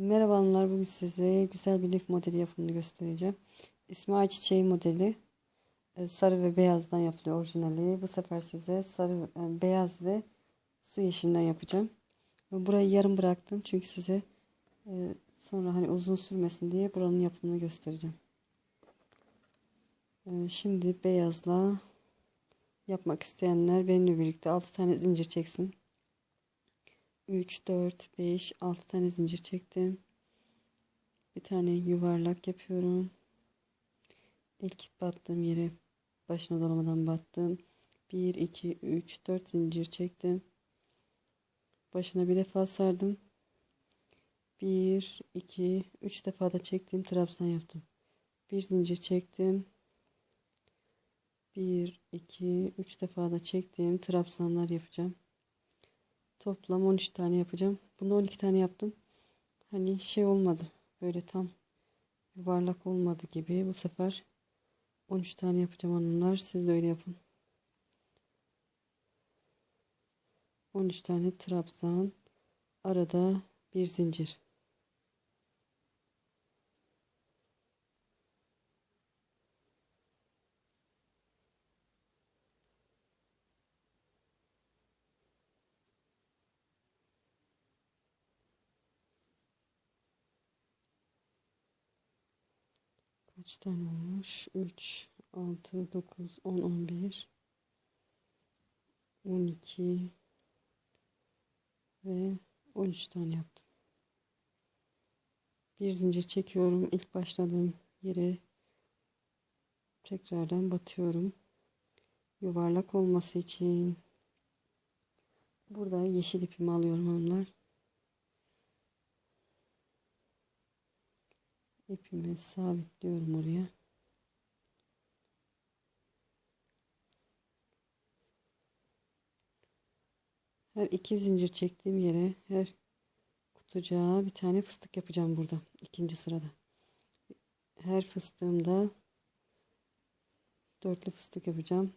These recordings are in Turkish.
Merhaba hanımlar, bugün size güzel bir lif modeli yapımını göstereceğim. İsmi ayçiçeği modeli. E, Sarı ve beyazdan yapılıyor orijinali. Bu sefer size sarı, e, beyaz ve su yeşilinden yapacağım. Burayı yarım bıraktım çünkü size e, sonra hani uzun sürmesin diye buranın yapımını göstereceğim. E, Şimdi beyazla yapmak isteyenler benimle birlikte 6 tane zincir çeksin. 3, 4, 5, 6 tane zincir çektim. Bir tane yuvarlak yapıyorum. İlk battığım yere başına dolamadan battım. 1, 2, 3, 4 zincir çektim. Başına bir defa sardım. 1, 2, 3 defa da çektim. Trabzan yaptım. Bir zincir çektim. 1, 2, 3 defa da çektim. Trabzanlar yapacağım. Toplam 13 tane yapacağım. Bunu 12 tane yaptım. Hani şey olmadı. Böyle tam yuvarlak olmadı gibi. Bu sefer 13 tane yapacağım hanımlar. Siz de öyle yapın. 13 tane trabzan. Arada bir zincir. Kaç tane olmuş? 3, 6, 9, 10, 11, 12 ve 13 tane yaptım. Bir zincir çekiyorum. İlk başladığım yere tekrardan batıyorum. Yuvarlak olması için burada yeşil ipimi alıyorum hanımlar. İpimi sabitliyorum oraya. Her iki zincir çektiğim yere her kutucuğa bir tane fıstık yapacağım burada ikinci sırada. Her fıstığımda dörtlü fıstık yapacağım.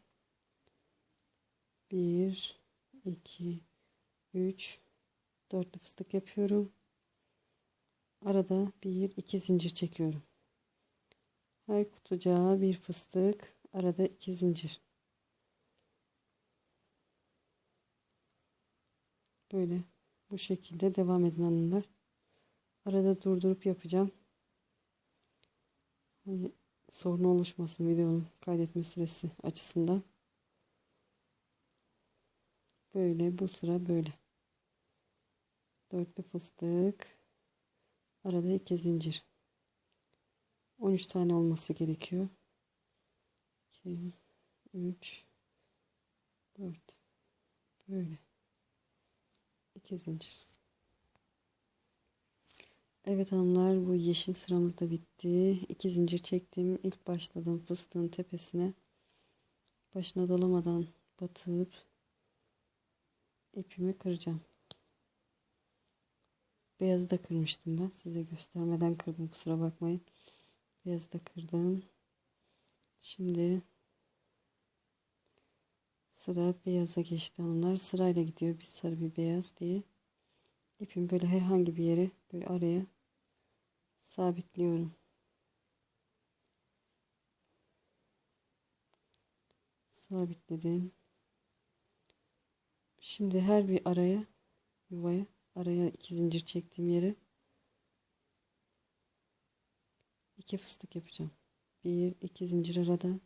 Bir, iki, üç, dörtlü fıstık yapıyorum. Arada bir iki zincir çekiyorum. Her kutucuğa bir fıstık, arada iki zincir. Böyle bu şekilde devam edin hanımlar. Arada durdurup yapacağım. Hani sorun oluşmasın videonun kaydetme süresi açısından. Böyle bu sıra böyle. Dörtlü fıstık. Arada iki zincir. 13 tane olması gerekiyor. 2 3 4 böyle. 2 zincir. Evet hanımlar bu yeşil sıramız da bitti. 2 zincir çektim. İlk başladım fıstığın tepesine. Başına dolamadan batıp ipimi kıracağım. Beyazı da kırmıştım ben. Size göstermeden kırdım. Kusura bakmayın. Beyazı da kırdım. Şimdi sıra beyaza geçti hanımlar. Sırayla gidiyor. Bir sarı bir beyaz diye. İpimi böyle herhangi bir yere böyle araya sabitliyorum. Sabitledim. Şimdi her bir araya yuvaya araya iki zincir çektiğim yere iki fıstık yapacağım. Bir, iki zincir arada.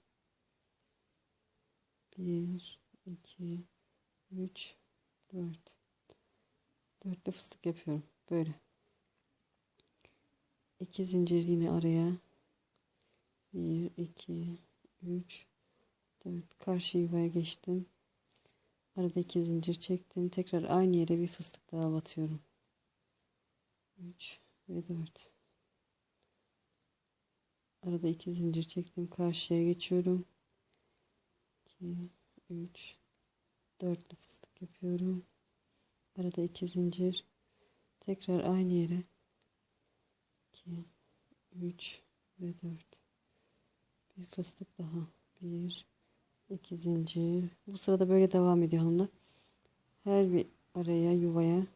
Bir, iki, üç, dört. Dörtlü fıstık yapıyorum. Böyle. İki zincir yine araya. Bir, iki, üç, dört. Karşı yuvaya geçtim. Arada iki zincir çektim. Tekrar aynı yere bir fıstık daha batıyorum. 3 ve 4. Arada iki zincir çektim. Karşıya geçiyorum. 2 3 4'lü fıstık yapıyorum. Arada iki zincir. Tekrar aynı yere. 2 3 ve 4. Bir fıstık daha. 1 2 zincir. Bu sırada böyle devam ediyor hanımlar. Her bir araya yuvaya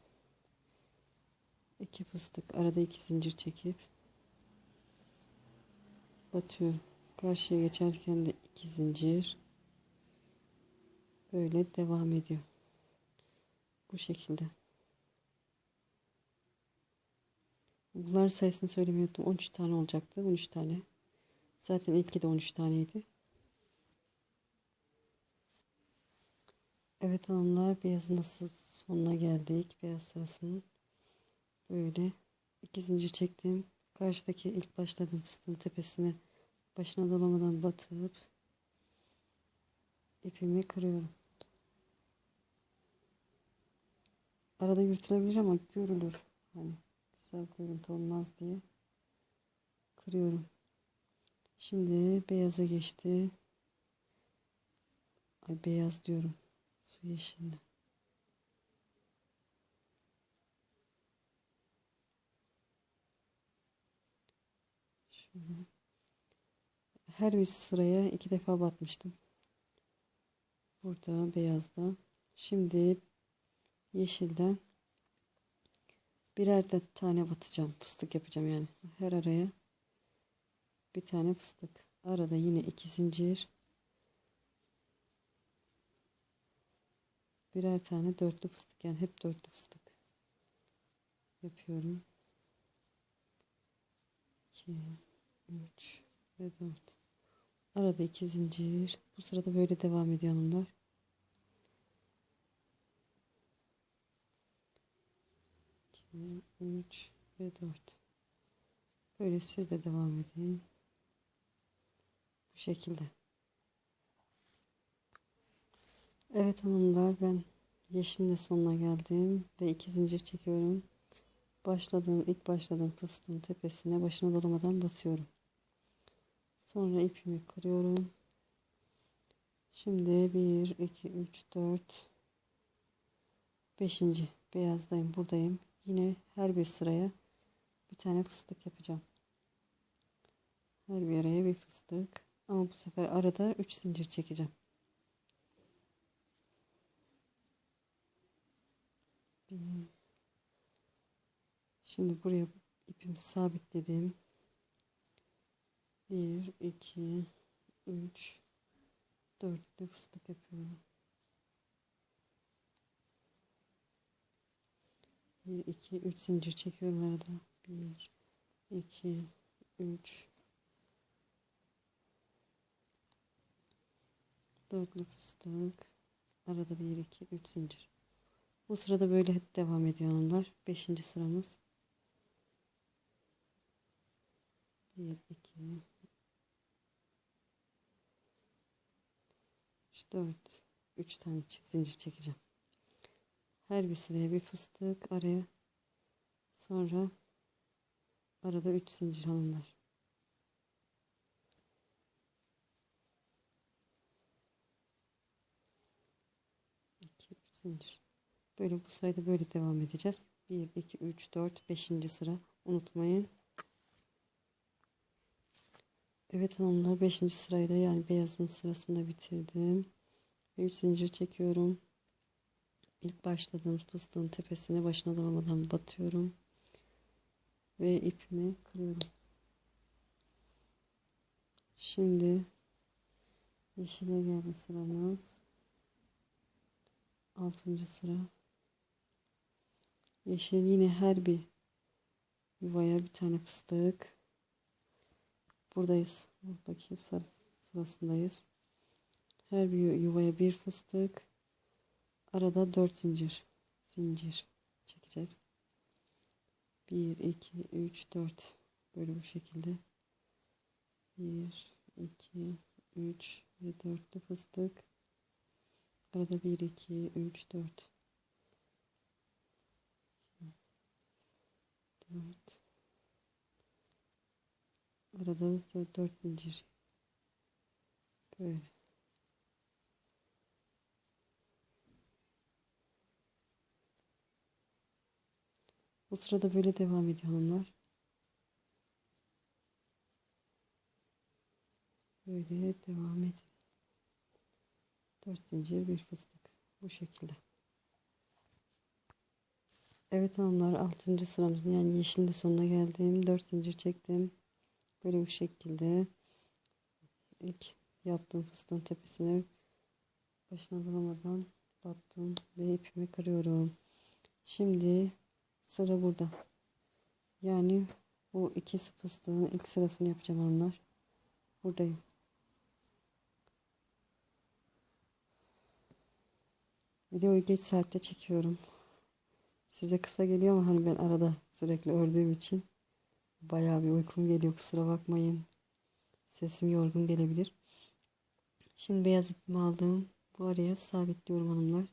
iki fıstık arada iki zincir çekip batıyorum. Karşıya geçerken de iki zincir böyle devam ediyor. Bu şekilde. Bunların sayısını söylemeyi unuttum. 13 tane olacaktı. 13 tane. Zaten ilki de 13 taneydi. Evet hanımlar beyazın nasıl sonuna geldik. Beyaz sırasının böyle iki zincir çektim. Karşıdaki ilk başladığım fıstığın tepesine başına dolamadan batıp ipimi kırıyorum. Arada yırtılabilir ama görülür. Hani güzel görüntü olmaz diye kırıyorum. Şimdi beyaza geçti. Ay beyaz diyorum. Su yeşilli. Şöyle. Her bir sıraya iki defa batmıştım. Burada beyazda. Şimdi yeşilden birer de tane batacağım. Fıstık yapacağım yani. Her araya bir tane fıstık. Arada yine iki zincir. Birer tane dörtlü fıstık. Yani hep dörtlü fıstık. Yapıyorum. 2 3 ve 4. Arada iki zincir. Bu sırada böyle devam ediyor hanımlar. 2 3 ve 4. Böyle siz de devam edin. Bu şekilde. Evet hanımlar ben yeşilin sonuna geldim ve iki zincir çekiyorum. Başladığım ilk başladığım fıstığın tepesine başına dolamadan basıyorum. Sonra ipimi kırıyorum. Şimdi 1 2 3 4 5. beyazdayım buradayım. Yine her bir sıraya bir tane fıstık yapacağım. Her bir araya bir fıstık. Ama bu sefer arada 3 zincir çekeceğim. Şimdi buraya ipimi sabitledim. 1 2 3 4'lü fıstık yapıyorum. 1 2 3 zincir çekiyorum arada. 1 2 3 dörtlü fıstık arada 1 2 3 zincir bu sırada böyle devam ediyor hanımlar 5. sıramız 1 2 3 4 3 tane zincir çekeceğim her bir sıraya bir fıstık araya sonra arada 3 zincir hanımlar 2 3 zincir. Böyle bu sırada böyle devam edeceğiz. 1 2 3 4 5. sıra unutmayın. Evet hanımlar 5. sırayı da yani beyazın sırasında bitirdim. Ve 3 zincir çekiyorum. İlk başladığım fıstığın tepesine başına dolamadan batıyorum. Ve ipimi kırıyorum. Şimdi yeşile geldi sıramız. Altıncı sıra. Yeşil yine her bir yuvaya bir tane fıstık. Buradayız. Buradaki sarı sırasındayız. Her bir yuvaya bir fıstık. Arada dört zincir. Zincir çekeceğiz. Bir, iki, üç, dört. Böyle bu şekilde. Bir, iki, üç ve dörtlü fıstık. Arada 1, 2, 3, 4. 4. Arada 4 zincir. Böyle. Bu sırada böyle devam ediyor hanımlar. Böyle devam ediyor. 4 zincir bir fıstık bu şekilde Evet hanımlar 6. sıramızın yani yeşilin de sonuna geldim. 4 zincir çektim. Böyle bu şekilde ilk yaptığım fıstığın tepesine başına dolamadan battım ve ipimi kırıyorum. Şimdi sıra burada. Yani bu iki fıstığın ilk sırasını yapacağım hanımlar. Buradayım. Videoyu geç saatte çekiyorum. Size kısa geliyor ama hani ben arada sürekli ördüğüm için bayağı bir uykum geliyor kusura bakmayın. Sesim yorgun gelebilir. Şimdi beyaz ipimi aldım. Bu araya sabitliyorum hanımlar.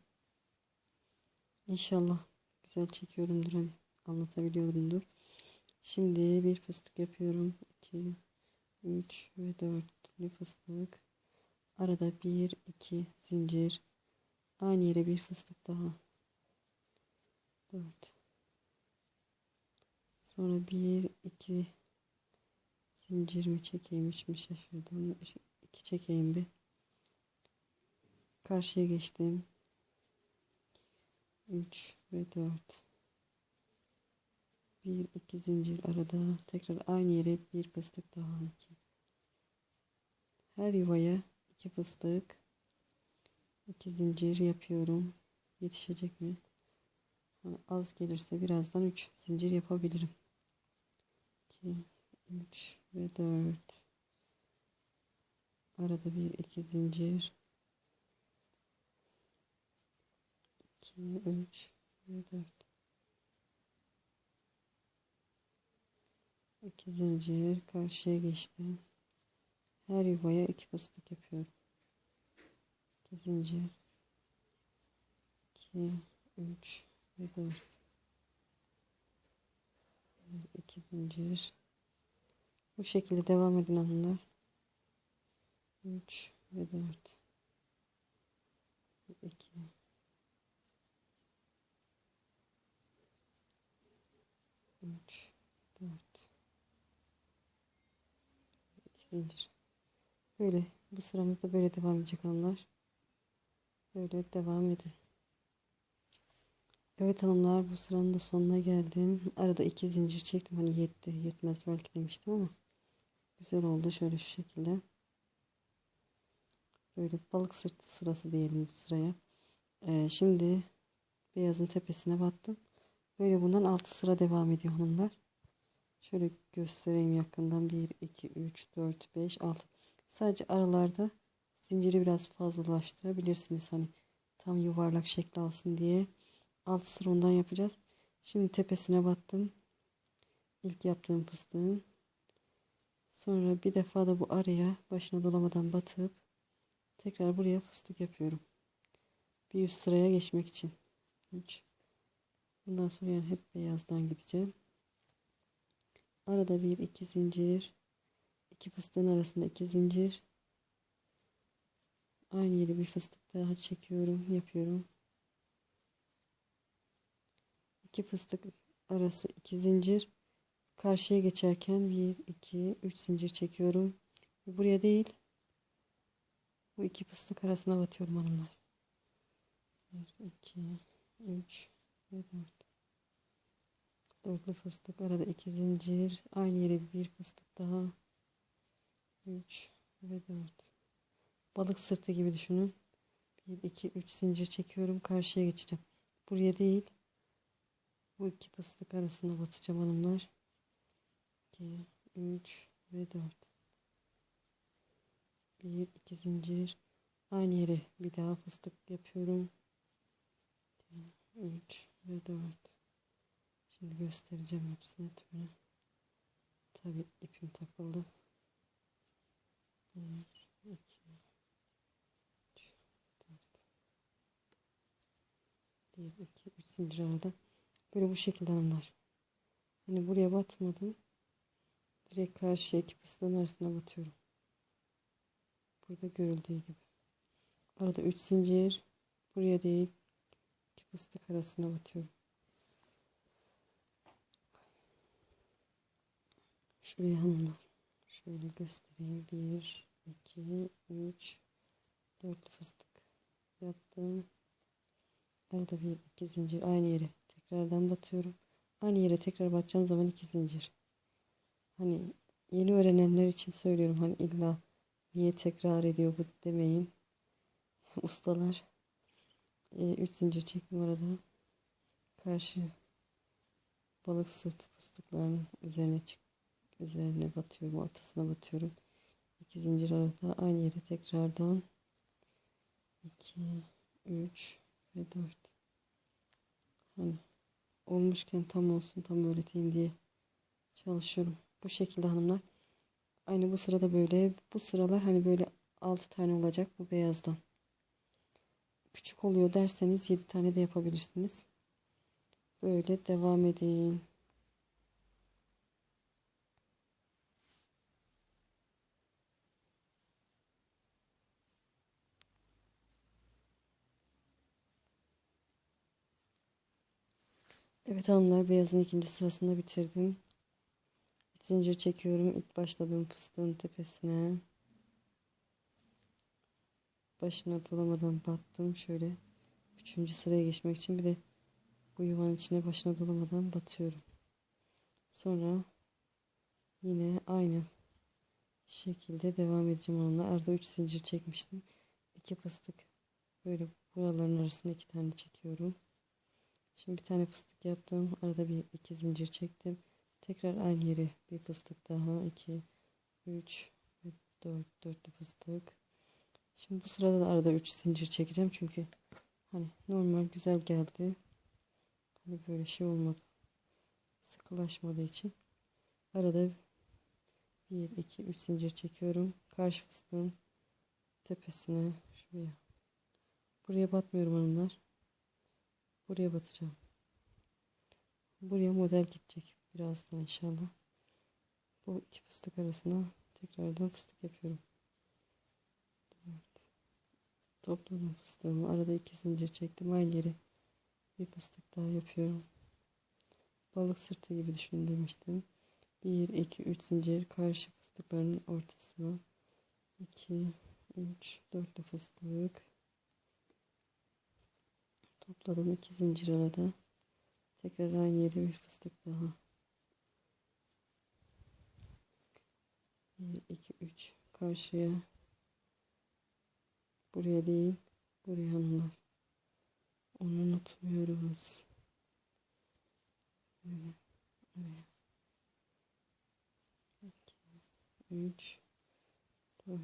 İnşallah güzel çekiyorumdur hani anlatabiliyorumdur. Şimdi bir fıstık yapıyorum. 2 3 ve 4 fıstık. Arada 1 2 zincir. Aynı yere bir fıstık daha. 4 Sonra 1 2 zincir mi çekeyim 3 mü şaşırdım. 2 çekeyim bir. Karşıya geçtim. 3 ve 4 1 2 zincir arada. Tekrar aynı yere bir fıstık daha 2 her yuvaya iki fıstık. İki zincir yapıyorum. Yetişecek mi? Az gelirse birazdan 3 zincir yapabilirim 2 3 ve 4 arada bir iki zincir. 2 3 ve 4 2 zincir karşıya geçtim her yuvaya iki fıstık yapıyorum. 2 zincir. 2 3 ve 4 2 zincir bu şekilde devam edin hanımlar. 3 ve 4 2 3 4 2 zincir böyle bu sıramızda böyle devam edecek hanımlar. Böyle devam edin Evet hanımlar bu sıranın da sonuna geldim arada iki zincir çektim hani yetti yetmez belki demiştim ama güzel oldu şöyle şu şekilde böyle balık sırtı sırası diyelim bu sıraya ee, şimdi beyazın tepesine battım Böyle bundan 6 sıra devam ediyor hanımlar. Şöyle göstereyim yakından. 1, 2, 3, 4, 5, 6. Sadece aralarda zinciri biraz fazlalaştırabilirsiniz. Hani tam yuvarlak şekli alsın diye. 6 sıra ondan yapacağız. Şimdi tepesine battım. İlk yaptığım fıstığın. Sonra bir defa da bu araya başına dolamadan batıp tekrar buraya fıstık yapıyorum. Bir üst sıraya geçmek için. 3 Bundan sonra yani hep beyazdan gideceğim. Arada bir iki zincir. iki fıstığın arasında iki zincir. Aynı yeri bir fıstık daha çekiyorum. Yapıyorum. İki fıstık arası iki zincir. Karşıya geçerken bir iki üç zincir çekiyorum. Buraya değil. Bu iki fıstık arasına batıyorum hanımlar. 1, 2, 3 ve 4. Dörtlü fıstık arada iki zincir aynı yere bir fıstık daha 3 ve 4 balık sırtı gibi düşünün 1 2 3 zincir çekiyorum karşıya geçeceğim buraya değil bu iki fıstık arasında batacağım hanımlar 2 3 ve 4 1 2 zincir aynı yere bir daha fıstık yapıyorum 3 ve 4 Şimdi göstereceğim hepsini tümünü. Tabi ipim takıldı. 1, 2, 3, 4. 1, 2, 3 zincir arada. Böyle bu şekilde hanımlar. Hani buraya batmadım. Direkt karşıya iki fıstığın arasına batıyorum. Burada görüldüğü gibi. Arada 3 zincir. Buraya değil. iki fıstık arasına batıyorum. Şuraya hanımlar. Şöyle göstereyim. 1, 2, 3, 4 fıstık yaptım. Arada bir iki zincir aynı yere tekrardan batıyorum. Aynı yere tekrar batacağım zaman iki zincir. Hani yeni öğrenenler için söylüyorum hani illa niye tekrar ediyor bu demeyin. Ustalar. 3 zincir çektim arada. Karşı balık sırtı fıstıklarının üzerine çık üzerine batıyorum, ortasına batıyorum. 2 zincir arada aynı yere tekrardan 2 3 ve 4 hani olmuşken tam olsun tam öğreteyim diye çalışıyorum. Bu şekilde hanımlar. Aynı bu sırada böyle bu sıralar hani böyle 6 tane olacak bu beyazdan. Küçük oluyor derseniz 7 tane de yapabilirsiniz. Böyle devam edin. Evet hanımlar beyazın ikinci sırasında bitirdim. Üç zincir çekiyorum ilk başladığım fıstığın tepesine. Başına dolamadan battım şöyle. Üçüncü sıraya geçmek için bir de bu yuvanın içine başına dolamadan batıyorum. Sonra yine aynı şekilde devam edeceğim onunla. Arada 3 zincir çekmiştim. 2 fıstık böyle buraların arasında 2 tane çekiyorum. Şimdi bir tane fıstık yaptım. Arada bir iki zincir çektim. Tekrar aynı yere bir fıstık daha. 2 3 ve 4 dörtlü fıstık. Şimdi bu sırada da arada 3 zincir çekeceğim çünkü hani normal güzel geldi. Hani böyle şey olmadı. Sıkılaşmadığı için arada 1 2 3 zincir çekiyorum. Karşı fıstığın tepesine şuraya. Buraya batmıyorum hanımlar. Buraya batacağım. Buraya model gidecek birazdan inşallah. Bu iki fıstık arasına tekrardan fıstık yapıyorum. Topladım fıstığımı. Arada iki zincir çektim. Aynı yeri bir fıstık daha yapıyorum. Balık sırtı gibi düşünün demiştim. 1, 2, 3 zincir karşı fıstıkların ortasına. 2, 3, 4 fıstık. Topladım iki zincir arada. Tekrar aynı yere bir fıstık daha. 1, 2, 3 karşıya. Buraya değil. Buraya hanımlar. Onu unutmuyoruz. Böyle. Buraya. 2, 3, 4.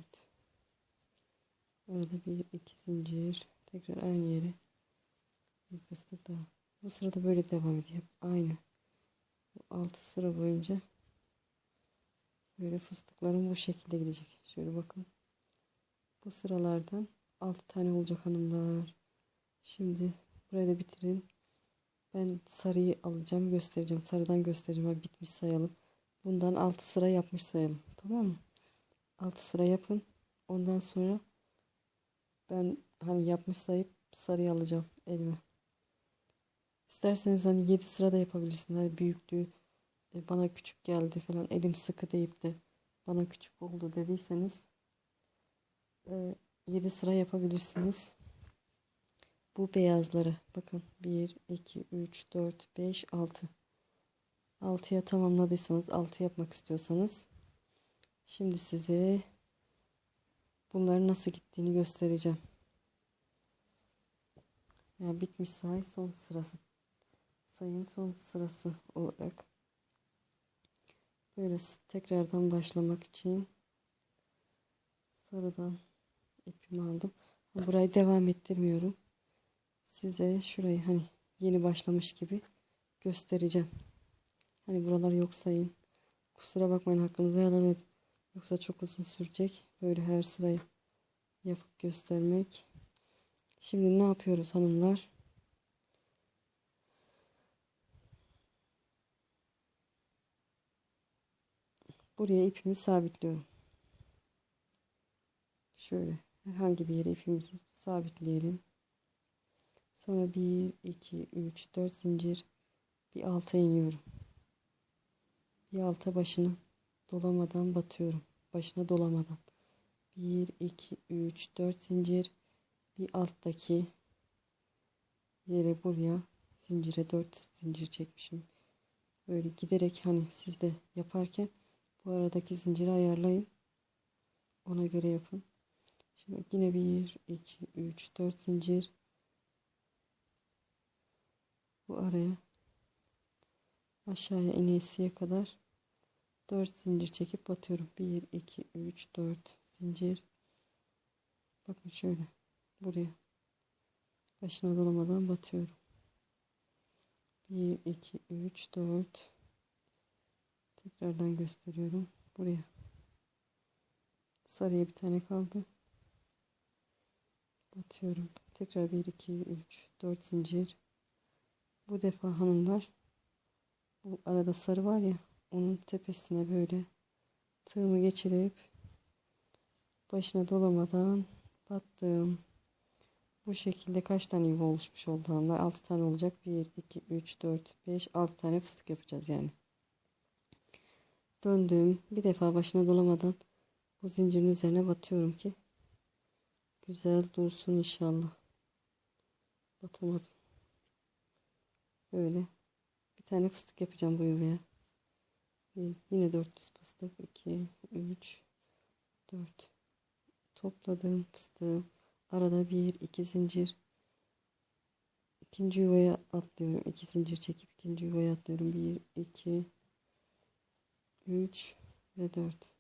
Arada bir iki zincir. Tekrar aynı yere fıstık daha. Bu sırada böyle devam ediyor. Aynı. Bu 6 sıra boyunca böyle fıstıklarım bu şekilde gidecek. Şöyle bakın. Bu sıralardan 6 tane olacak hanımlar. Şimdi burayı da bitirin. Ben sarıyı alacağım göstereceğim. Sarıdan göstereceğim. Abi bitmiş sayalım. Bundan 6 sıra yapmış sayalım. Tamam mı? 6 sıra yapın. Ondan sonra ben hani yapmış sayıp sarıyı alacağım elime. İsterseniz hani 7 sıra da yapabilirsiniz. Hani büyüklüğü e, bana küçük geldi falan elim sıkı deyip de bana küçük oldu dediyseniz 7 e, sıra yapabilirsiniz. Bu beyazları bakın 1 2 3 4 5 6 6'ya tamamladıysanız 6 yapmak istiyorsanız şimdi size bunların nasıl gittiğini göstereceğim. Yani bitmiş say son sırası sayın son sırası olarak böyle tekrardan başlamak için sarıdan ipimi aldım. Burayı devam ettirmiyorum. Size şurayı hani yeni başlamış gibi göstereceğim. Hani buralar yok sayın. Kusura bakmayın hakkınızı helal edin. Yoksa çok uzun sürecek. Böyle her sırayı yapıp göstermek. Şimdi ne yapıyoruz hanımlar? Buraya ipimi sabitliyorum. Şöyle herhangi bir yere ipimizi sabitleyelim. Sonra 1, 2, 3, 4 zincir bir alta iniyorum. Bir alta başını dolamadan batıyorum. Başına dolamadan. 1, 2, 3, 4 zincir bir alttaki yere buraya zincire 4 zincir çekmişim. Böyle giderek hani siz de yaparken bu aradaki zinciri ayarlayın. Ona göre yapın. Şimdi yine 1, 2, 3, 4 zincir. Bu araya aşağıya inesiye kadar 4 zincir çekip batıyorum. 1, 2, 3, 4 zincir. Bakın şöyle buraya başına dolamadan batıyorum. 1, 2, 3, 4 tekrardan gösteriyorum. Buraya sarıya bir tane kaldı. Batıyorum. Tekrar 1, 2, 3, 4 zincir. Bu defa hanımlar bu arada sarı var ya onun tepesine böyle tığımı geçirip başına dolamadan battım. Bu şekilde kaç tane yuva oluşmuş oldu hanımlar? 6 tane olacak. 1, 2, 3, 4, 5, 6 tane fıstık yapacağız yani. Döndüm. Bir defa başına dolamadan bu zincirin üzerine batıyorum ki güzel dursun inşallah. Batamadım. Böyle bir tane fıstık yapacağım bu yuvaya. Yine 400 fıstık. 2, 3, 4. Topladım fıstığı. Arada bir, iki zincir. İkinci yuvaya atlıyorum. iki zincir çekip ikinci yuvaya atlıyorum. Bir, iki, üç ve dört.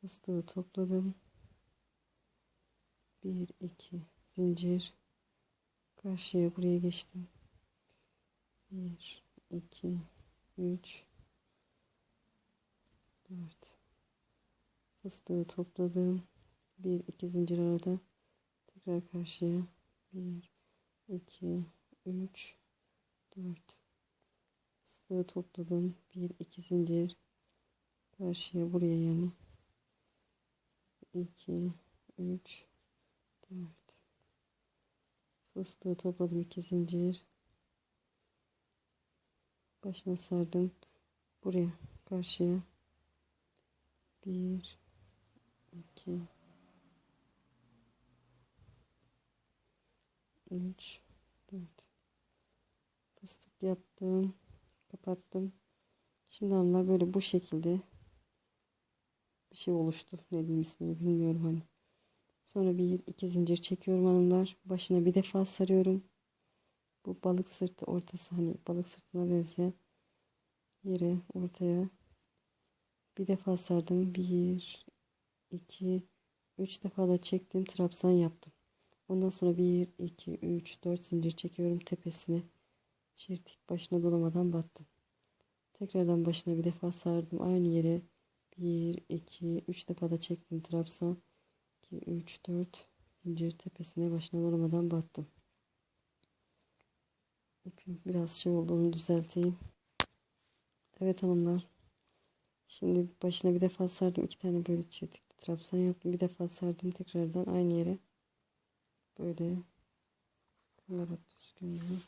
Fıstığı topladım. Bir, iki zincir. Karşıya buraya geçtim. Bir, iki, üç, dört. Fıstığı topladım. Bir, iki zincir arada. Tekrar karşıya. 1, 2, 3, 4. Fıstığı topladım. 1, 2 zincir. Karşıya buraya yani. 2, 3, 4. Fıstığı topladım. 2 zincir. Başına sardım. Buraya karşıya. 1, 2, 3 4 fıstık yaptım kapattım şimdi hanımlar böyle bu şekilde bir şey oluştu ne diyeyim ismini bilmiyorum hani sonra bir iki zincir çekiyorum hanımlar başına bir defa sarıyorum bu balık sırtı ortası hani balık sırtına benzeyen yere ortaya bir defa sardım bir iki üç defa da çektim trabzan yaptım Ondan sonra 1, 2, 3, 4 zincir çekiyorum tepesine. Çirtik başına dolamadan battım. Tekrardan başına bir defa sardım. Aynı yere 1, 2, 3 defa da çektim trabzan. 2, 3, 4 zincir tepesine başına dolamadan battım. İpim biraz şey oldu onu düzelteyim. Evet hanımlar. Şimdi başına bir defa sardım. iki tane böyle çirtik trabzan yaptım. Bir defa sardım tekrardan aynı yere böyle kamera düzgünlüğü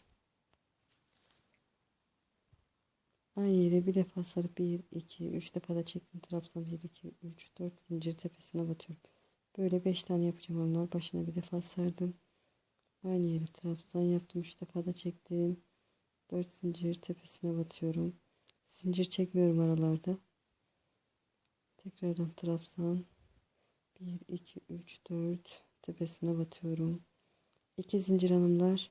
aynı yere bir defa sarıp 1 2 3 defa da çektim. Trabzan 1 2 3 4 zincir tepesine batıyorum. Böyle 5 tane yapacağım. Onlar başına bir defa sardım. Aynı yere trabzan yaptım. 3 defa da çektim. 4 zincir tepesine batıyorum. Zincir çekmiyorum aralarda. Tekrardan trabzan 1 2 3 4 tepesine batıyorum. İki zincir hanımlar.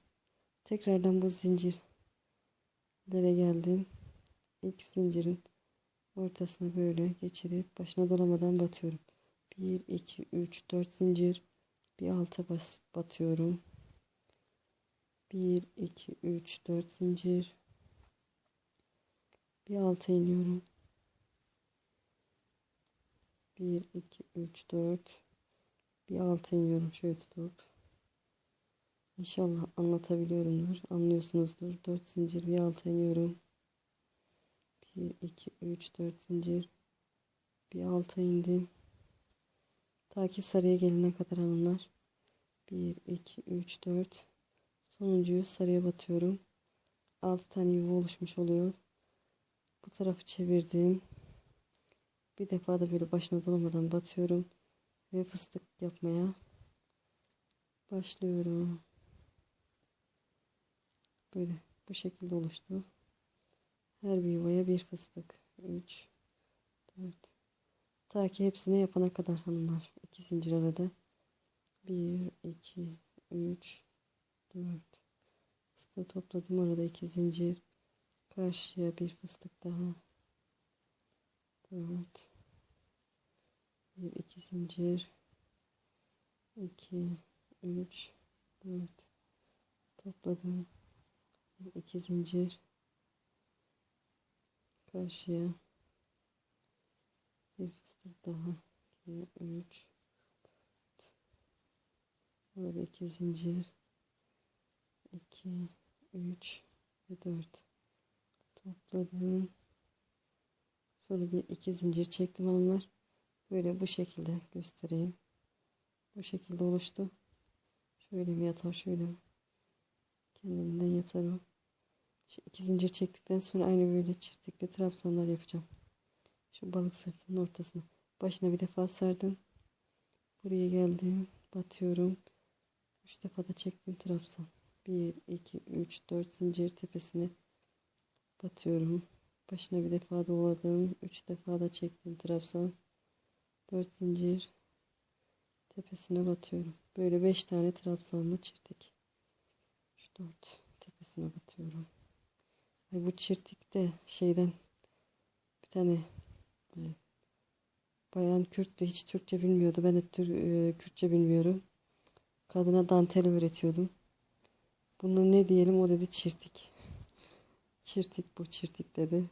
Tekrardan bu zincirlere geldim. İlk zincirin ortasına böyle geçirip başına dolamadan batıyorum. 1 2 3 4 zincir bir alta bas batıyorum. 1 2 3 4 zincir bir alta iniyorum. 1 2 3 4 bir altı iniyorum şöyle tutup. İnşallah anlatabiliyorumdur. Anlıyorsunuzdur. 4 zincir bir altı iniyorum. 1, 2, 3, 4 zincir. Bir alta indim. Ta ki sarıya gelene kadar hanımlar. 1, 2, 3, 4. Sonuncuyu sarıya batıyorum. 6 tane yuva oluşmuş oluyor. Bu tarafı çevirdim. Bir defa da böyle başına dolamadan batıyorum ve fıstık yapmaya başlıyorum. Böyle Bu şekilde oluştu. Her bir yuvaya bir fıstık. 3 4 Ta ki hepsini yapana kadar hanımlar. 2 zincir arada. 1 2 3 4 Fıstığı topladım orada 2 zincir. Karşıya bir fıstık daha. 4 1 2 zincir. 2 3 4 topladım. 2 zincir karşıya bir fıstık daha 2 3 Burada 2 zincir 2 3 ve 4 topladım. Sonra bir iki zincir çektim hanımlar. Böyle bu şekilde göstereyim. Bu şekilde oluştu. Şöyle mi yatar şöyle mi? Kendiliğinden yatar o. Şu iki zincir çektikten sonra aynı böyle çirtikli trabzanlar yapacağım. Şu balık sırtının ortasına. Başına bir defa sardım. Buraya geldim. Batıyorum. Üç defa da çektim trabzan. 1, 2, 3, 4 zincir tepesine batıyorum. Başına bir defa doladım. 3 defa da çektim trabzan. 4 zincir tepesine batıyorum. Böyle 5 tane trabzanla çirtik. 3, 4 tepesine batıyorum. Ay bu çirtik de şeyden bir tane e, bayan Kürttü. Hiç Türkçe bilmiyordu. Ben de Tür, e, Kürtçe bilmiyorum. Kadına dantel öğretiyordum. Bunu ne diyelim o dedi çirtik. Çirtik bu çirtik dedi.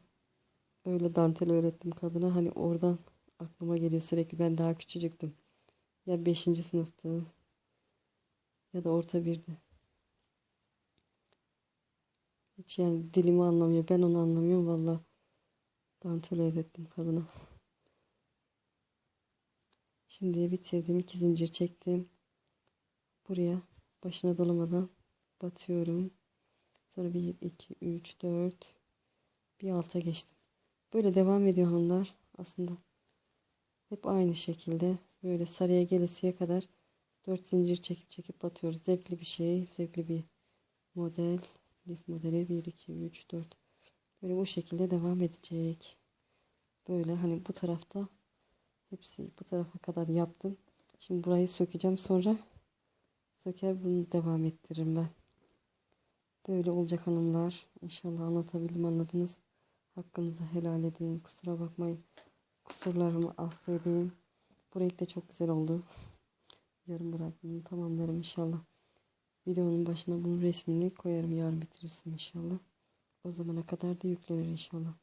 Öyle dantel öğrettim kadına. Hani oradan aklıma geliyor sürekli. Ben daha küçücüktüm. Ya 5. sınıftı ya da orta birdi. Hiç yani dilimi anlamıyor. Ben onu anlamıyorum valla. Dantel öğrettim kadına. Şimdi bitirdim. iki zincir çektim. Buraya başına dolamadan batıyorum. Sonra 1, 2, 3, 4 bir alta geçtim. Böyle devam ediyor hanımlar. Aslında hep aynı şekilde böyle sarıya gelesiye kadar 4 zincir çekip çekip batıyoruz. Zevkli bir şey, zevkli bir model. Lif modeli 1, 2, 3, 4. Böyle bu şekilde devam edecek. Böyle hani bu tarafta hepsi bu tarafa kadar yaptım. Şimdi burayı sökeceğim sonra söker bunu devam ettiririm ben. Böyle olacak hanımlar. İnşallah anlatabildim anladınız. Hakkınızı helal edin. Kusura bakmayın. Kusurlarımı affedin. Bu renk de çok güzel oldu. Yarın bıraktım. Tamamlarım inşallah. Videonun başına bunun resmini koyarım. Yarın bitirirsem inşallah. O zamana kadar da yüklenir inşallah.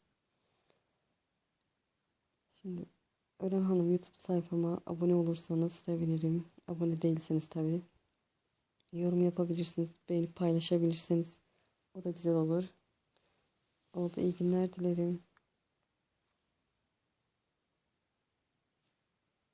Şimdi Ören Hanım YouTube sayfama abone olursanız sevinirim. Abone değilseniz tabii. Yorum yapabilirsiniz. Beğenip paylaşabilirseniz. O da güzel olur. Oldu. İyi günler dilerim.